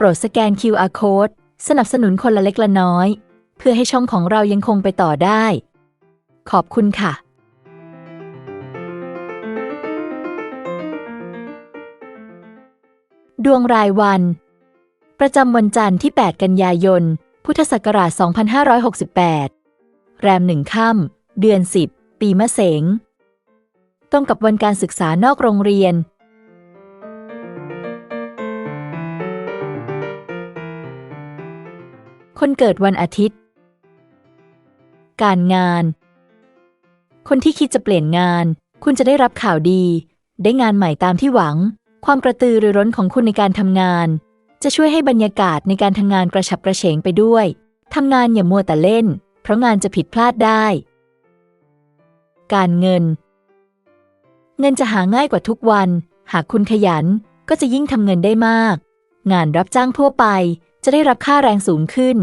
โปรดสแกน QR Code สนับสนุนคนละเล็กละน้อย เพื่อให้ช่องของเรายังคงไปต่อได้ ขอบคุณค่ะดวงรายวัน ประจำวันจันทร์ที่ 8 กันยายน พุทธศักราช 2568 แรมหนึ่งค่ำเดือน 10 ปีมะเสง ตรงกับวันการศึกษานอกโรงเรียน คนเกิดวันอาทิตย์ การงาน คนที่คิดจะเปลี่ยนงาน คุณจะได้รับข่าวดี ได้งานใหม่ตามที่หวัง ความกระตือรือร้นของคุณในการทำงาน จะช่วยให้บรรยากาศในการทำงานกระฉับกระเฉงไปด้วยทำงานอย่ามัวแต่เล่น เพราะงานจะผิดพลาดได้ การเงิน เงินจะหาง่ายกว่าทุกวัน หากคุณขยันก็จะยิ่งทำเงินได้มาก งานรับจ้างทั่วไป จะได้รับค่าแรงสูงขึ้น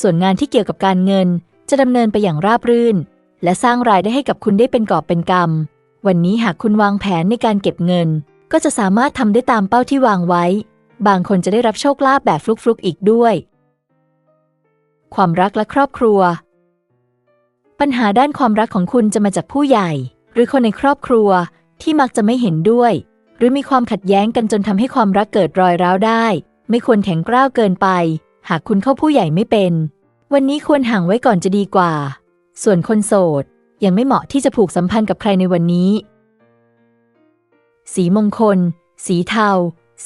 ส่วนงานที่เกี่ยวกับการเงินจะดำเนินไปอย่างราบรื่น และสร้างรายได้ให้กับคุณได้เป็นกอบเป็นกำ วันนี้หากคุณวางแผนในการเก็บเงิน ก็จะสามารถทำได้ตามเป้าที่วางไว้ บางคนจะได้รับโชคลาภแบบฟลุกๆอีกด้วย ความรักและครอบครัว ปัญหาด้านความรักของคุณจะมาจากผู้ใหญ่ หรือคนในครอบครัวที่มักจะไม่เห็นด้วย หรือมีความขัดแย้งกันจนทำให้ความรักเกิดรอยร้าวได้ ไม่ควรแข็งกร้าวเกินไป หากคุณเข้าผู้ใหญ่ไม่เป็น วันนี้ควรห่างไว้ก่อนจะดีกว่า ส่วนคนโสด ยังไม่เหมาะที่จะผูกสัมพันธ์กับใครในวันนี้ สีมงคล สีเทา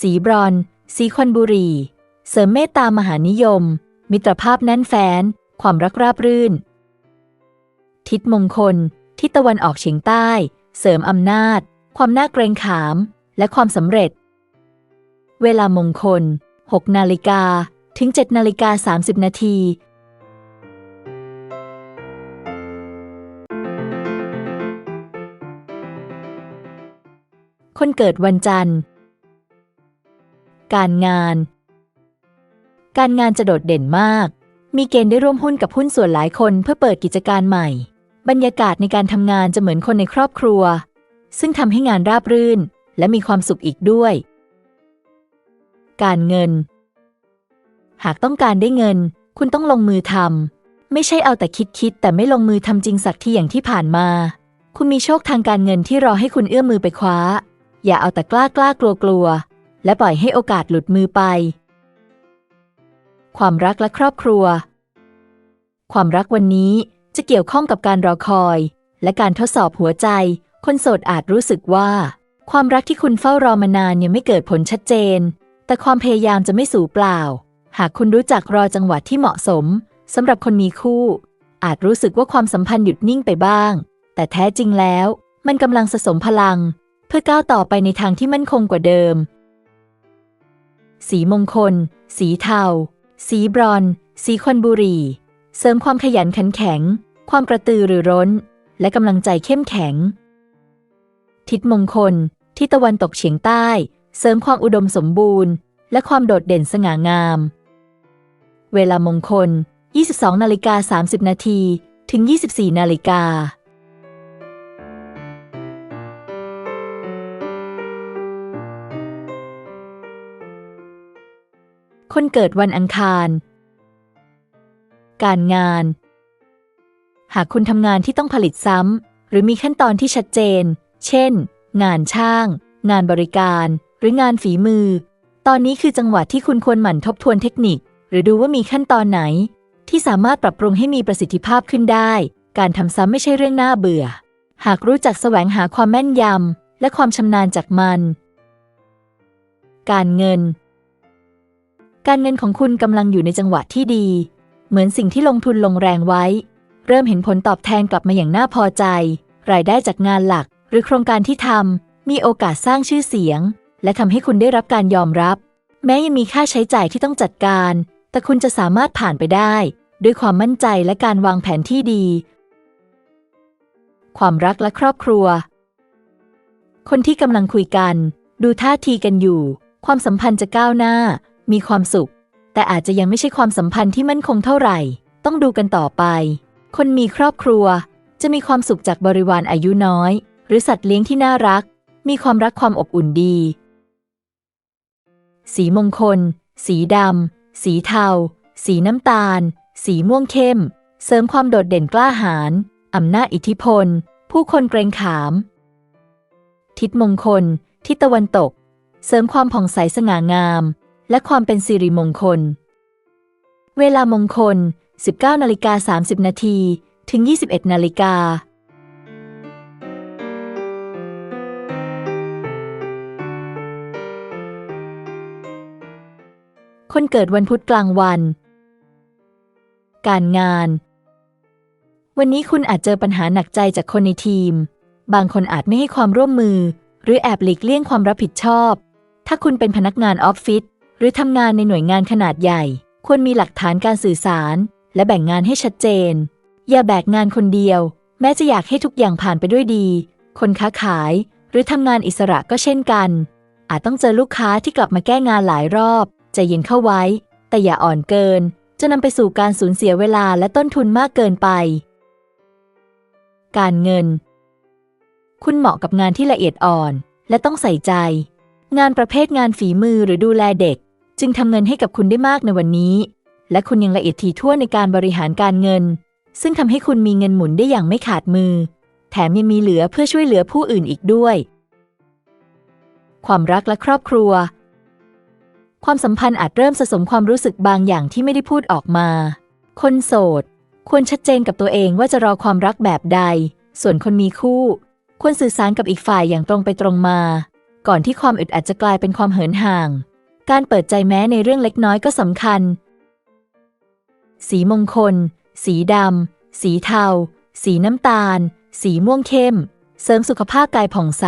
สีบรอน สีควันบุรี เสริมเมตตามหานิยม มิตรภาพแน่นแฟ้นความรักราบรื่น ทิศมงคล ทิศตะวันออกเฉียงใต้ เสริมอำนาจ ความน่าเกรงขาม และความสำเร็จเวลามงคล 6 นาฬิกาถึง 7 นาฬิกา 30 นาที คนเกิดวันจันทร์ การงาน การงานจะโดดเด่นมาก มีเกณฑ์ได้ร่วมหุ้นกับหุ้นส่วนหลายคนเพื่อเปิดกิจการใหม่ บรรยากาศในการทำงานจะเหมือนคนในครอบครัว ซึ่งทำให้งานราบรื่น และมีความสุขอีกด้วย การเงิน หากต้องการได้เงิน คุณต้องลงมือทำไม่ใช่เอาแต่คิดคิดแต่ไม่ลงมือทำจริงสักทีอย่างที่ผ่านมา คุณมีโชคทางการเงินที่รอให้คุณเอื้อมมือไปคว้า อย่าเอาแต่กล้ากล้ากลัวกลัวและปล่อยให้โอกาสหลุดมือไป ความรักและครอบครัว ความรักวันนี้จะเกี่ยวข้องกับการรอคอย และการทดสอบหัวใจ คนโสดอาจรู้สึกว่า ความรักที่คุณเฝ้ารอมานานยังไม่เกิดผลชัดเจน แต่ความพยายามจะไม่สูญเปล่า หากคุณรู้จักรอจังหวะที่เหมาะสมสำหรับคนมีคู่ อาจรู้สึกว่าความสัมพันธ์หยุดนิ่งไปบ้าง แต่แท้จริงแล้ว มันกำลังสะสมพลัง เพื่อก้าวต่อไปในทางที่มั่นคงกว่าเดิม สีมงคล สีเทา สีบรอน สีควันบุหรี่เสริมความขยันขันแข็ง ความกระตือรือร้น และกำลังใจเข้มแข็ง ทิศมงคล ทิศตะวันตกเฉียงใต้ เสริมความอุดมสมบูรณ์ และความโดดเด่นสง่างาม เวลามงคล 22นาฬิกา30 นาทีถึง 24นาฬิกาคนเกิดวันอังคาร การงาน หากคุณทำงานที่ต้องผลิตซ้ำ หรือมีขั้นตอนที่ชัดเจน เช่น งานช่าง งานบริการ หรืองานฝีมือ ตอนนี้คือจังหวะที่คุณควรหมั่นทบทวนเทคนิค หรือดูว่ามีขั้นตอนไหน ที่สามารถปรับปรุงให้มีประสิทธิภาพขึ้นได้ การทำซ้ำไม่ใช่เรื่องน่าเบื่อ หากรู้จักแสวงหาความแม่นยำและความชำนาญจากมัน การเงิน การเงินของคุณกำลังอยู่ในจังหวะที่ดี เหมือนสิ่งที่ลงทุนลงแรงไว้ เริ่มเห็นผลตอบแทนกลับมาอย่างน่าพอใจ รายได้จากงานหลัก หรือโครงการที่ทำมีโอกาสสร้างชื่อเสียง และทำให้คุณได้รับการยอมรับ แม้ยังมีค่าใช้จ่ายที่ต้องจัดการ แต่คุณจะสามารถผ่านไปได้ ด้วยความมั่นใจและการวางแผนที่ดี ความรักและครอบครัว คนที่กำลังคุยกัน ดูท่าทีกันอยู่ ความสัมพันธ์จะก้าวหน้า มีความสุข แต่อาจจะยังไม่ใช่ความสัมพันธ์ที่มั่นคงเท่าไหร่ ต้องดูกันต่อไป คนมีครอบครัว จะมีความสุขจากบริวารอายุน้อย หรือสัตว์เลี้ยงที่น่ารักมีความรักความอบอุ่นดี สีมงคล สีดำ สีเทา สีน้ำตาล สีม่วงเข้ม เสริมความโดดเด่นกล้าหาญอำนาจอิทธิพล ผู้คนเกรงขาม ทิศมงคล ทิศตะวันตก เสริมความผ่องใสสง่างาม และความเป็นสิริมงคล เวลามงคล 19นาฬิกา30นาทีถึง 21นาฬิกา คนเกิดวันพุธกลางวัน การงาน วันนี้คุณอาจเจอปัญหาหนักใจจากคนในทีม บางคนอาจไม่ให้ความร่วมมือ หรือแอบหลีกเลี่ยงความรับผิดชอบ ถ้าคุณเป็นพนักงานออฟฟิศหรือทำงานในหน่วยงานขนาดใหญ่ ควรมีหลักฐานการสื่อสาร และแบ่งงานให้ชัดเจน อย่าแบกงานคนเดียว แม้จะอยากให้ทุกอย่างผ่านไปด้วยดี คนค้าขาย หรือทำงานอิสระก็เช่นกัน อาจต้องเจอลูกค้าที่กลับมาแก้งานหลายรอบ ใจเย็นเข้าไว้ แต่อย่าอ่อนเกิน จะนำไปสู่การสูญเสียเวลาและต้นทุนมากเกินไป การเงิน คุณเหมาะกับงานที่ละเอียดอ่อน และต้องใส่ใจ งานประเภทงานฝีมือหรือดูแลเด็ก จึงทำเงินให้กับคุณได้มากในวันนี้ และคุณยังละเอียดถี่ถ้วนในการบริหารการเงิน ซึ่งทำให้คุณมีเงินหมุนได้อย่างไม่ขาดมือ แถมยังมีเหลือเพื่อช่วยเหลือผู้อื่นอีกด้วย ความรักและครอบครัว ความสัมพันธ์อาจเริ่มสะสมความรู้สึกบางอย่างที่ไม่ได้พูดออกมา คนโสด ควรชัดเจนกับตัวเองว่าจะรอความรักแบบใด ส่วนคนมีคู่ ควรสื่อสารกับอีกฝ่ายอย่างตรงไปตรงมา ก่อนที่ความอึดอัดจะกลายเป็นความเหินห่าง การเปิดใจแม้ในเรื่องเล็กน้อยก็สำคัญ สีมงคล สีดำ สีเทา สีน้ำตาล สีม่วงเข้ม เสริมสุขภาพกายผ่องใส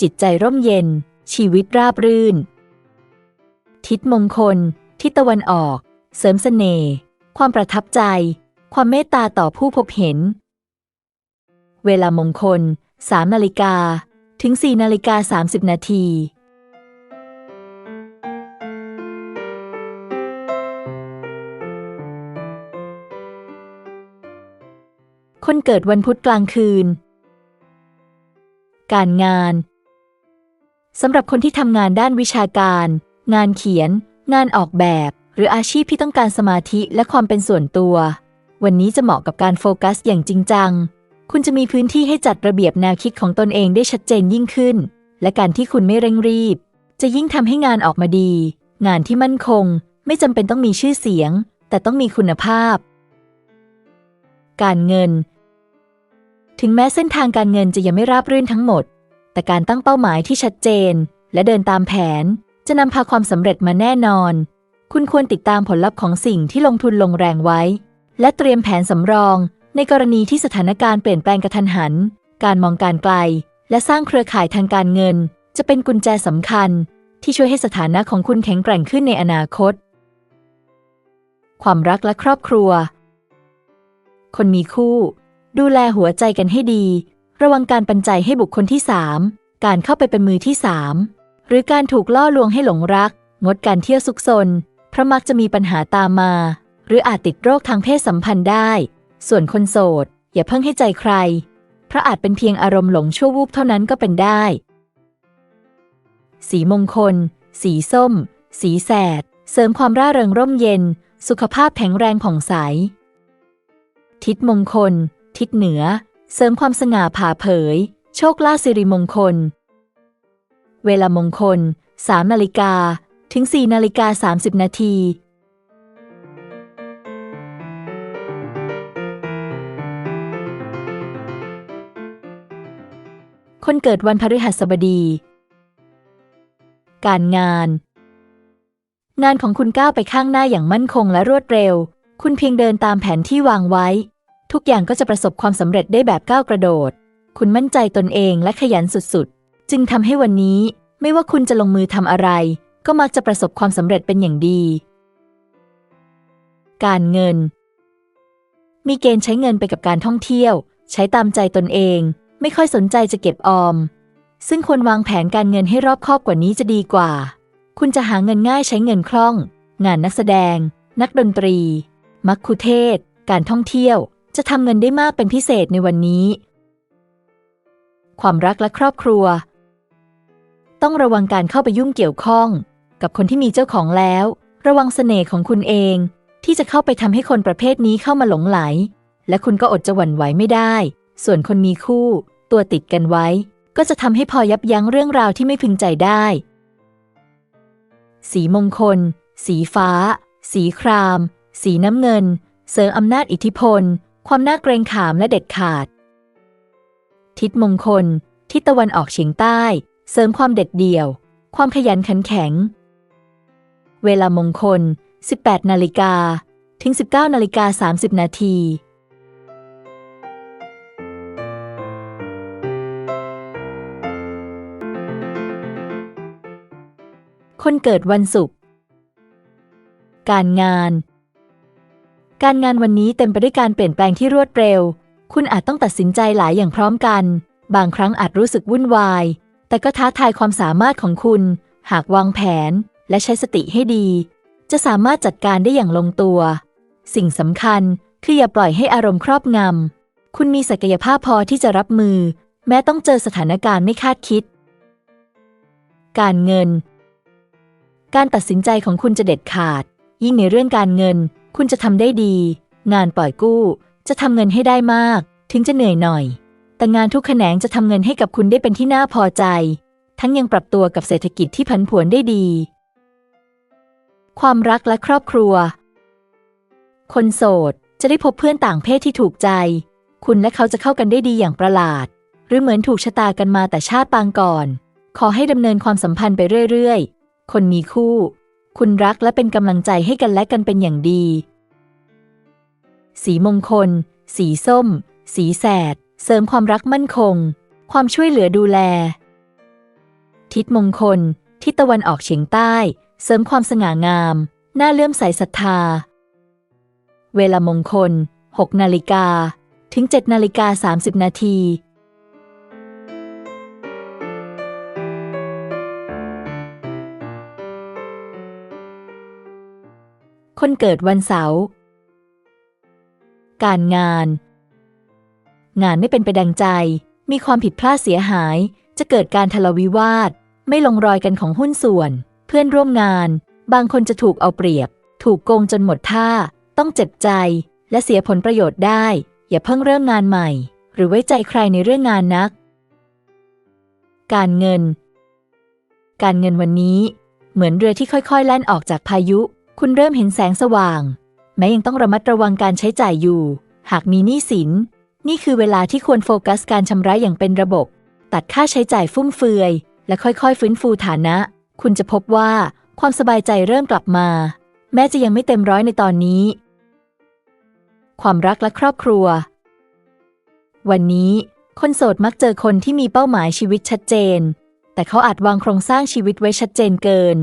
จิตใจร่มเย็น ชีวิตราบรื่น ทิศมงคล ทิศตะวันออก เสริมสเสน่ห์ ความประทับใจ ความเมตตาต่อผู้พบเห็น เวลามงคล3นาฬิกา ถึง4นาฬิกา30 นาทีคนเกิดวันพุธกลางคืน การงาน สำหรับคนที่ทำงานด้านวิชาการ งานเขียน งานออกแบบ หรืออาชีพที่ต้องการสมาธิและความเป็นส่วนตัว วันนี้จะเหมาะกับการโฟกัสอย่างจริงจัง คุณจะมีพื้นที่ให้จัดระเบียบแนวคิดของตนเองได้ชัดเจนยิ่งขึ้น และการที่คุณไม่เร่งรีบ จะยิ่งทำให้งานออกมาดี งานที่มั่นคง ไม่จำเป็นต้องมีชื่อเสียง แต่ต้องมีคุณภาพ การเงิน ถึงแม้เส้นทางการเงินจะยังไม่ราบรื่นทั้งหมด แต่การตั้งเป้าหมายที่ชัดเจน และเดินตามแผน จะนำพาความสำเร็จมาแน่นอน คุณควรติดตามผลลัพธ์ของสิ่งที่ลงทุนลงแรงไว้ และเตรียมแผนสำรอง ในกรณีที่สถานการณ์เปลี่ยนแปลงกระทันหัน การมองการไกล และสร้างเครือข่ายทางการเงิน จะเป็นกุญแจสำคัญ ที่ช่วยให้สถานะของคุณแข็งแกร่งขึ้นในอนาคต ความรักและครอบครัว คนมีคู่ ดูแลหัวใจกันให้ดี ระวังการปันใจให้บุคคลที่สามการเข้าไปเป็นมือที่สาม หรือการถูกล่อลวงให้หลงรัก งดการเที่ยวซุกซนเพราะมักจะมีปัญหาตามมา หรืออาจติดโรคทางเพศสัมพันธ์ได้ ส่วนคนโสด อย่าเพิ่งให้ใจใคร เพราะอาจเป็นเพียงอารมณ์หลงชั่ววูบเท่านั้นก็เป็นได้ สีมงคล สีส้ม สีแสด เสริมความร่าเริงร่มเย็น สุขภาพแข็งแรงผ่องใส ทิศมงคล ทิศเหนือ เสริมความสง่าผ่าเผย โชคลาภสิริมงคล เวลามงคล 3 นาฬิกา ถึง 4 นาฬิกา 30 นาที คนเกิดวันพฤหัสบดี การงาน งานของคุณก้าวไปข้างหน้าอย่างมั่นคงและรวดเร็ว คุณเพียงเดินตามแผนที่วางไว้ ทุกอย่างก็จะประสบความสำเร็จได้แบบก้าวกระโดด คุณมั่นใจตนเองและขยันสุดๆ จึงทำให้วันนี้ไม่ว่าคุณจะลงมือทำอะไร ก็มักจะประสบความสำเร็จเป็นอย่างดี การเงิน มีเกณฑ์ใช้เงินไปกับการท่องเที่ยว ใช้ตามใจตนเอง ไม่ค่อยสนใจจะเก็บออม ซึ่งควรวางแผนการเงินให้รอบคอบกว่านี้จะดีกว่า คุณจะหาเงินง่ายใช้เงินคล่อง งานนักแสดง นักดนตรี มัคคุเทศ การท่องเที่ยว จะทำเงินได้มากเป็นพิเศษในวันนี้ ความรักและครอบครัว ต้องระวังการเข้าไปยุ่งเกี่ยวข้อง กับคนที่มีเจ้าของแล้ว ระวังเสน่ห์ของคุณเอง ที่จะเข้าไปทำให้คนประเภทนี้เข้ามาหลงไหล และคุณก็อดจะหวั่นไหวไม่ได้ ส่วนคนมีคู่ ตัวติดกันไว้ ก็จะทำให้พอยับยั้งเรื่องราวที่ไม่พึงใจได้ สีมงคล สีฟ้า สีคราม สีน้ำเงิน เสริมอำนาจอิทธิพล ความน่าเกรงขามและเด็ดขาด ทิศมงคล ทิศตะวันออกเฉียงใต้ เสริมความเด็ดเดี่ยว ความขยันขันแข็ง เวลามงคล 18 นาฬิกา ถึง 19 นาฬิกา 30 นาทีคนเกิดวันศุกร์ การงาน การงานวันนี้เต็มไปด้วยการเปลี่ยนแปลงที่รวดเร็ว คุณอาจต้องตัดสินใจหลายอย่างพร้อมกัน บางครั้งอาจรู้สึกวุ่นวาย แต่ก็ท้าทายความสามารถของคุณ หากวางแผนและใช้สติให้ดี จะสามารถจัดการได้อย่างลงตัว สิ่งสำคัญคืออย่าปล่อยให้อารมณ์ครอบงำ คุณมีศักยภาพพอที่จะรับมือ แม้ต้องเจอสถานการณ์ไม่คาดคิด การเงิน การตัดสินใจของคุณจะเด็ดขาด ยิ่งในเรื่องการเงิน คุณจะทำได้ดี งานปล่อยกู้ จะทำเงินให้ได้มาก ถึงจะเหนื่อยหน่อย แต่งานทุกแขนงจะทำเงินให้กับคุณได้เป็นที่น่าพอใจ ทั้งยังปรับตัวกับเศรษฐกิจที่ผันผวนได้ดี ความรักและครอบครัว คนโสดจะได้พบเพื่อนต่างเพศที่ถูกใจ คุณและเขาจะเข้ากันได้ดีอย่างประหลาด หรือเหมือนถูกชะตากันมาแต่ชาติปางก่อน ขอให้ดำเนินความสัมพันธ์ไปเรื่อยๆ คนมีคู่ คุณรักและเป็นกำลังใจให้กันและกันเป็นอย่างดี สีมงคล สีส้ม สีแสด เสริมความรักมั่นคง ความช่วยเหลือดูแล ทิศมงคล ทิศตะวันออกเฉียงใต้ เสริมความสง่างาม น่าเลื่อมใสศรัทธา เวลามงคล 6 นาฬิกา ถึง 7 นาฬิกา 30 นาทีคนเกิดวันเสาร์ การงาน งานไม่เป็นไปดังใจ มีความผิดพลาดเสียหาย จะเกิดการทะเลาะวิวาท ไม่ลงรอยกันของหุ้นส่วน เพื่อนร่วมงาน บางคนจะถูกเอาเปรียบ ถูกโกงจนหมดท่า ต้องเจ็บใจ และเสียผลประโยชน์ได้ อย่าเพิ่งเริ่มงานใหม่ หรือไว้ใจใครในเรื่องงานนัก การเงิน การเงินวันนี้ เหมือนเรือที่ค่อยๆ แล่นออกจากพายุ คุณเริ่มเห็นแสงสว่าง แม้ยังต้องระมัดระวังการใช้จ่ายอยู่ หากมีหนี้สิน นี่คือเวลาที่ควรโฟกัสการชำระอย่างเป็นระบบ ตัดค่าใช้จ่ายฟุ่มเฟือย และค่อยๆ ฟื้นฟูฐานะ คุณจะพบว่าความสบายใจเริ่มกลับมา แม้จะยังไม่เต็มร้อยในตอนนี้ ความรักและครอบครัว วันนี้คนโสดมักเจอคนที่มีเป้าหมายชีวิตชัดเจน แต่เขาอาจวางโครงสร้างชีวิตไว้ชัดเจนเกิน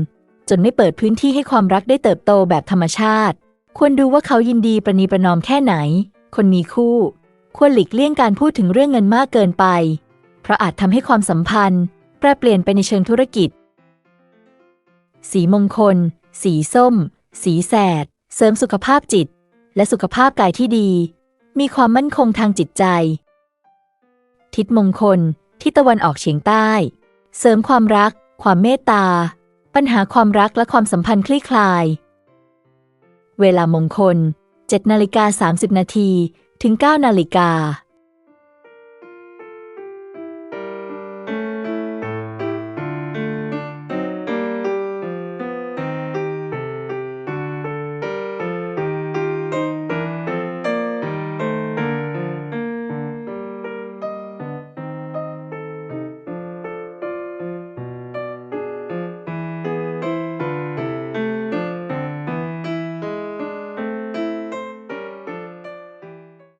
จนไม่เปิดพื้นที่ให้ความรักได้เติบโตแบบธรรมชาติ ควรดูว่าเขายินดีประนีประนอมแค่ไหน คนมีคู่ ควรหลีกเลี่ยงการพูดถึงเรื่องเงินมากเกินไป เพราะอาจทำให้ความสัมพันธ์ แปรเปลี่ยนไปในเชิงธุรกิจ สีมงคล สีส้ม สีแสด เสริมสุขภาพจิต และสุขภาพกายที่ดี มีความมั่นคงทางจิตใจ ทิศมงคล ทิศตะวันออกเฉียงใต้ เสริมความรัก ความเมตตา ปัญหาความรักและความสัมพันธ์คลี่คลาย เวลามงคล7นาฬิกา30 นาที ถึง 9 นาฬิกา